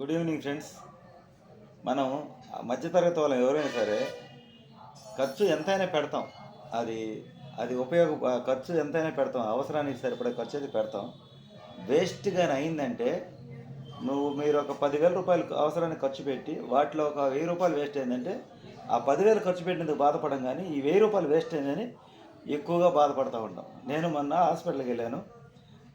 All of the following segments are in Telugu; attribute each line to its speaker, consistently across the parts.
Speaker 1: Good evening friends. మనం మధ్యతరగతి వాళ్ళం ఎవరైనా సరే ఖర్చు ఎంతైనా పెడతాం. అది అది ఉపయోగ ఖర్చు ఎంతైనా పెడతాం. అవసరానికి సరిపడే ఖర్చు అయితే పెడతాం. వేస్ట్గా అయిందంటే నువ్వు మీరు ఒక పదివేల రూపాయలు అవసరానికి ఖర్చు పెట్టి వాటిలో ఒక వెయ్యి రూపాయలు వేస్ట్ అయిందంటే ఆ పదివేలు ఖర్చు పెట్టినందుకు బాధపడం కానీ ఈ వెయ్యి రూపాయలు వేస్ట్ అయిందని ఎక్కువగా బాధపడుతూ ఉంటాం. నేను మొన్న హాస్పిటల్కి వెళ్ళాను.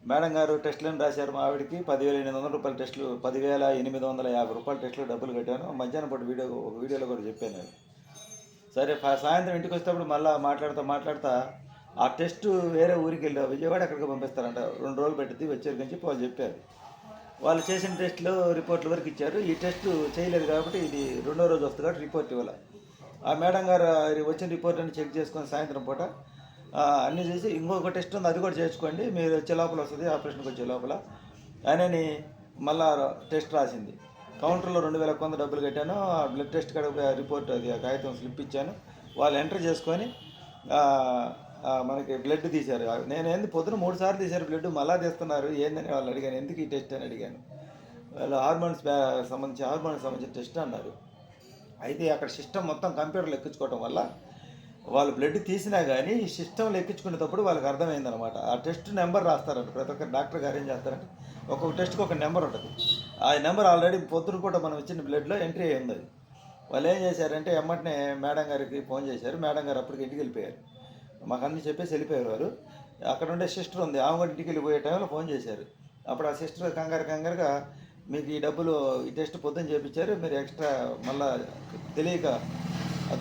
Speaker 1: మేడం గారు టెస్టులను రాశారు మా ఆవిడకి. పదివేల ఎనిమిది వందల రూపాయల టెస్టులు పదివేల ఎనిమిది వందల యాభై రూపాయల టెస్టులు డబ్బులు కట్టాను. మధ్యాహ్నం పాటు వీడియో ఒక వీడియోలో కూడా చెప్పాను నేను. సరే సాయంత్రం ఇంటికి వచ్చేటప్పుడు మళ్ళీ మాట్లాడుతూ మాట్లాడుతా ఆ టెస్ట్ వేరే ఊరికి వెళ్ళా విజయవాడ అక్కడికి పంపిస్తారంట. రెండు రోజులు పెట్టింది వచ్చారు అని చెప్పి వాళ్ళు చెప్పారు. వాళ్ళు చేసిన టెస్ట్లో రిపోర్ట్ల వరకు ఇచ్చారు? ఈ టెస్ట్ చేయలేదు కాబట్టి ఇది రెండో రోజు వస్తుంది కాబట్టి రిపోర్ట్ ఇవ్వాలి. ఆ మేడం గారు వచ్చిన రిపోర్ట్ అని చెక్ చేసుకొని సాయంత్రం పూట అన్నీ చేసి ఇంకొక టెస్ట్ ఉంది అది కూడా చేర్చుకోండి మీరు వచ్చే లోపల వస్తుంది ఆపరేషన్కి వచ్చే లోపల. అని మళ్ళా టెస్ట్ రాసింది. కౌంటర్లో రెండు వేల కొంత డబ్బులు కట్టాను ఆ బ్లడ్ టెస్ట్ కూడా రిపోర్ట్ అది ఆ కాగితం స్లిప్ ఇచ్చాను. వాళ్ళు ఎంటర్ చేసుకొని మనకి బ్లడ్ తీశారు. నేను ఏంది పొద్దున మూడు సార్లు తీశారు బ్లడ్ మళ్ళా తీస్తున్నారు ఏందని వాళ్ళు అడిగాను ఎందుకు ఈ టెస్ట్ అని అడిగాను. వాళ్ళు హార్మోన్స్ సంబంధించి హార్మోన్స్ సంబంధించిన టెస్ట్ అన్నారు. అయితే అక్కడ సిస్టమ్ మొత్తం కంప్యూటర్లు ఎక్కించుకోవటం వల్ల వాళ్ళు బ్లడ్ తీసినా కానీ ఈ సిస్టంలో ఎక్కించుకునేటప్పుడు వాళ్ళకి అర్థమైందనమాట ఆ టెస్ట్ నెంబర్ రాస్తారంట. ప్రతి ఒక్క డాక్టర్ గారు ఏం చేస్తారంటే ఒక్కొక్క టెస్ట్కి ఒక నెంబర్ ఉంటుంది. ఆ నెంబర్ ఆల్రెడీ పొద్దున కూడా మనం ఇచ్చిన బ్లడ్లో ఎంట్రీ అయి ఉంది వాళ్ళు ఏం చేశారంటే ఎమ్మటనే మేడం గారికి ఫోన్ చేశారు. మేడం గారు అప్పటికి ఇంటికి వెళ్ళిపోయారు. మాకు అన్ని చెప్పేసి వెళ్ళిపోయారు వారు అక్కడ ఉండే సిస్టర్ ఉంది. ఆమె కూడా ఇంటికి వెళ్ళిపోయే టైంలో ఫోన్ చేశారు. అప్పుడు ఆ సిస్టర్ కంగారు కంగారుగా మీకు ఈ డబ్బులు ఈ టెస్ట్ పొద్దున చేయించారు మీరు ఎక్స్ట్రా మళ్ళీ తెలియక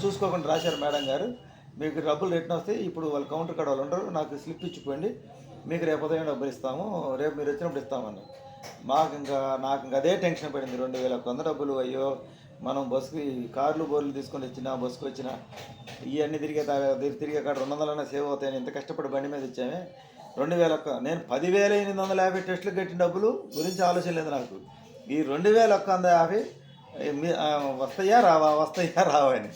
Speaker 1: చూసుకోకుండా రాశారు మేడం గారు. మీకు డబ్బులు రిటర్న్ వస్తే ఇప్పుడు వాళ్ళ కౌంటర్ కాడ వాళ్ళు ఉండరు నాకు స్లిప్ ఇచ్చిపోండి మీకు రేపు ఉదయం డబ్బులు ఇస్తాము రేపు మీరు వచ్చినప్పుడు ఇస్తామని. మాకు ఇంకా నాకు ఇంకా అదే టెన్షన్ పడింది రెండు వేల వంద డబ్బులు అయ్యో మనం బస్సుకి కార్లు బోర్లు తీసుకొని వచ్చినా బస్సుకు వచ్చినా ఇవన్నీ తిరిగే తిరిగి తిరిగే కాడ రెండు వందలైనా సేవ్ అవుతాయని ఇంత కష్టపడి బండి మీద ఇచ్చామే రెండు వేల ఒక్క నేను పదివేల ఎనిమిది వందల యాభై టెస్టులు కట్టిన డబ్బులు గురించి ఆలోచన లేదు నాకు. ఈ రెండు వేల ఒక్క వంద యాభై మీ- వస్తాయా రావా వస్తాయా రావా అని.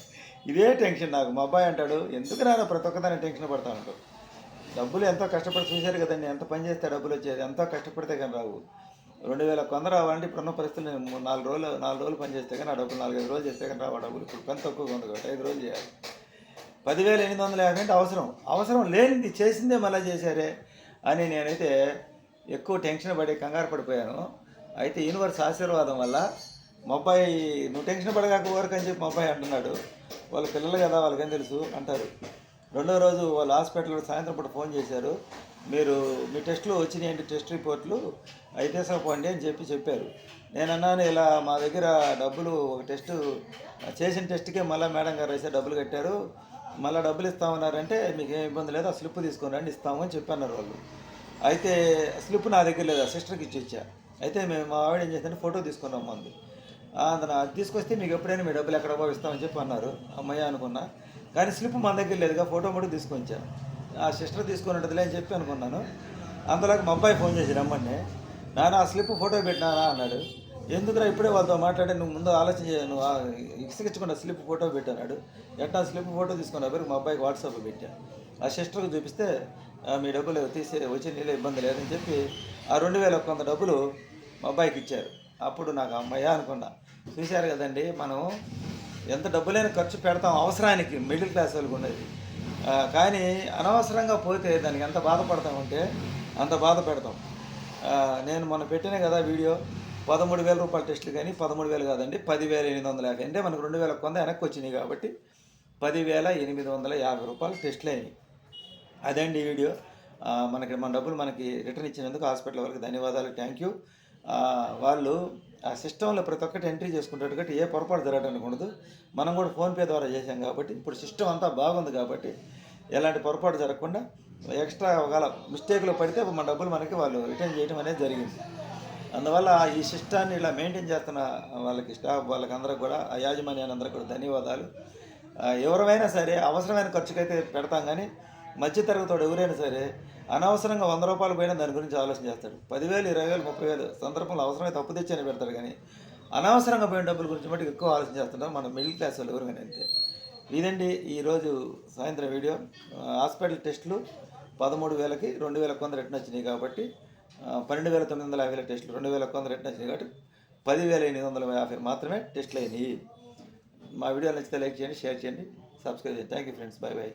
Speaker 1: ఇదే టెన్షన్ నాకు. మా అబ్బాయి అంటాడు ఎందుకు నాన్న ప్రతి ఒక్కదాన్ని టెన్షన్ పడతా డబ్బులు ఎంతో కష్టపడి చూశారు కదండి ఎంత పని చేస్తే డబ్బులు వచ్చేది? ఎంతో కష్టపడితే కానీ రావు. రెండు వేల కొందరు రావాలంటే ఇప్పుడున్న పరిస్థితులు నేను నాలుగు రోజులు నాలుగు రోజులు పని చేస్తే కానీ ఆ డబ్బులు నాలుగైదు రోజులు చేస్తే కానీ రావు. డబ్బులు ఇప్పుడు పని తక్కువగా ఉంది కాబట్టి ఐదు రోజులు చేయాలి. పదివేల ఎనిమిది వందల యాభై అంటే అవసరం. అవసరం లేనిది చేసిందే మళ్ళీ చేశారే అని నేనైతే ఎక్కువ టెన్షన్ పడి కంగారు పడిపోయాను. అయితే యూనివర్స్ ఆశీర్వాదం వల్ల మా అబ్బాయి నువ్వు టెన్షన్ పడగాక ఊరకు అని చెప్పి మా అబ్బాయి అంటున్నాడు. వాళ్ళ పిల్లలు కదా వాళ్ళకేం తెలుసు? అంటారు. రెండో రోజు వాళ్ళు హాస్పిటల్లో సాయంత్రం పూట ఫోన్ చేశారు. మీరు మీ టెస్ట్లు వచ్చినాయండి టెస్ట్ రిపోర్ట్లు అయితే పోండి అని చెప్పి చెప్పారు. నేను అన్నాను ఇలా మా దగ్గర డబ్బులు ఒక టెస్ట్ చేసిన టెస్ట్కే మళ్ళీ మేడం గారు అయితే డబ్బులు కట్టారు. మళ్ళీ డబ్బులు ఇస్తామన్నారంటే మీకు ఏం ఇబ్బంది లేదు ఆ స్లిప్ తీసుకుని రండి ఇస్తాము అని చెప్పన్నారు వాళ్ళు. అయితే స్లిప్ నా దగ్గర లేదు ఆ సిస్టర్కి ఇచ్చి ఇచ్చా. అయితే మేము మా ఆవిడ ఏం చేసిందంటే ఫోటో తీసుకున్నాం మంది అందున అది తీసుకొస్తే మీకు ఎప్పుడైనా మీ డబ్బులు ఎక్కడ ఇస్తామని చెప్పి అన్నారు. అమ్మయ్య అనుకున్నా. కానీ స్లిప్ మన దగ్గర లేదుగా ఫోటో కూడా తీసుకొచ్చాను. ఆ సిస్టర్ తీసుకొని ఉంటుందిలే అని చెప్పి అనుకున్నాను. అందులోకి మా అబ్బాయి ఫోన్ చేసి రమ్మని నాన్న ఆ స్లిప్ ఫోటో పెట్టినానా అన్నాడు. ఎందుకురా ఇప్పుడే వాళ్ళతో మాట్లాడి నువ్వు ముందు ఆలోచన నువ్వు ఇసుకించకుండా స్లిప్ ఫోటో పెట్టాడు ఎట్టా స్లిప్ ఫోటో తీసుకున్న పేరు మా అబ్బాయికి వాట్సాప్ పెట్టా. ఆ సిస్టర్కి చూపిస్తే మీ డబ్బులు తీసే వచ్చే నీళ్ళ ఇబ్బంది లేదని చెప్పి ఆ రెండు వేల కొంత డబ్బులు మా అబ్బాయికి ఇచ్చారు. అప్పుడు నాకు అమ్మయ్య అనుకున్నా. చూశారు కదండి మనం ఎంత డబ్బులైనా ఖర్చు పెడతాం అవసరానికి మిడిల్ క్లాస్ వాళ్ళకి ఉండేది. కానీ అనవసరంగా పోతే దానికి ఎంత బాధపడతామంటే అంత బాధ పెడతాం. నేను మొన్న పెట్టిన కదా వీడియో పదమూడు వేల రూపాయల టెస్టులు కానీ పదమూడు వేలు కాదండి పదివేల ఎనిమిది వందల యాభై. అంటే మనకు రెండు వేల కొంద వెనక్కి వచ్చినాయి కాబట్టి పదివేల ఎనిమిది వందల యాభై రూపాయలు టెస్టులు అయినాయి. అదండి అండి వీడియో. మనకి మన డబ్బులు మనకి రిటర్న్ ఇచ్చినందుకు హాస్పిటల్ వరకు ధన్యవాదాలు. Thank you. వాళ్ళు ఆ సిస్టంలో ప్రతి ఒక్కటి ఎంట్రీ చేసుకుంటాడు కాబట్టి ఏ పొరపాటు జరగడానికి ఉండదు. మనం కూడా ఫోన్పే ద్వారా చేసాం కాబట్టి ఇప్పుడు సిస్టమ్ అంతా బాగుంది కాబట్టి ఎలాంటి పొరపాటు జరగకుండా ఎక్స్ట్రా ఒకవేళ మిస్టేక్లో పడితే మన డబ్బులు మనకి వాళ్ళు రిటర్న్ చేయడం అనేది జరిగింది. అందువల్ల ఈ సిస్టాన్ని ఇలా మెయింటైన్ చేస్తున్న వాళ్ళకి స్టాఫ్ వాళ్ళకి అందరికి కూడా ఆ యాజమాన్యాన్ని అందరికి కూడా ధన్యవాదాలు. ఎవరైనా సరే అవసరమైన ఖర్చుకైతే పెడతాం కానీ మధ్యతరగతి ఎవరైనా సరే అనవసరంగా వంద రూపాయలు పోయినా దాని గురించి ఆలోచన చేస్తాడు. పదివేలు ఇరవై వేలు ముప్పై వేలు సందర్భంలో అవసరమైతే తప్పు తెచ్చని పెడతాడు కానీ అనవసరంగా పోయిన డబ్బుల గురించి మటుకు ఎక్కువ ఆలోచన చేస్తుంటారు మన మిడిల్ క్లాస్ వాళ్ళు ఎవరికైనా అంతే. ఇదండి ఈరోజు సాయంత్రం వీడియో. హాస్పిటల్ టెస్టులు పదమూడు వేలకి రెండు వేల కొందరు రిటర్న్ వచ్చినాయి కాబట్టి పన్నెండు వేల తొమ్మిది వందల యాభై టెస్టులు రెండు వేల కొందరు రిటర్న్ వచ్చినాయి కాబట్టి పదివేల ఎనిమిది వందల యాభై మాత్రమే టెస్ట్లు అయినాయి. మా వీడియో నచ్చితే లైక్ చేయండి షేర్ చేయండి సబ్స్క్రైబ్ చేయండి. Thank you friends. Bye bye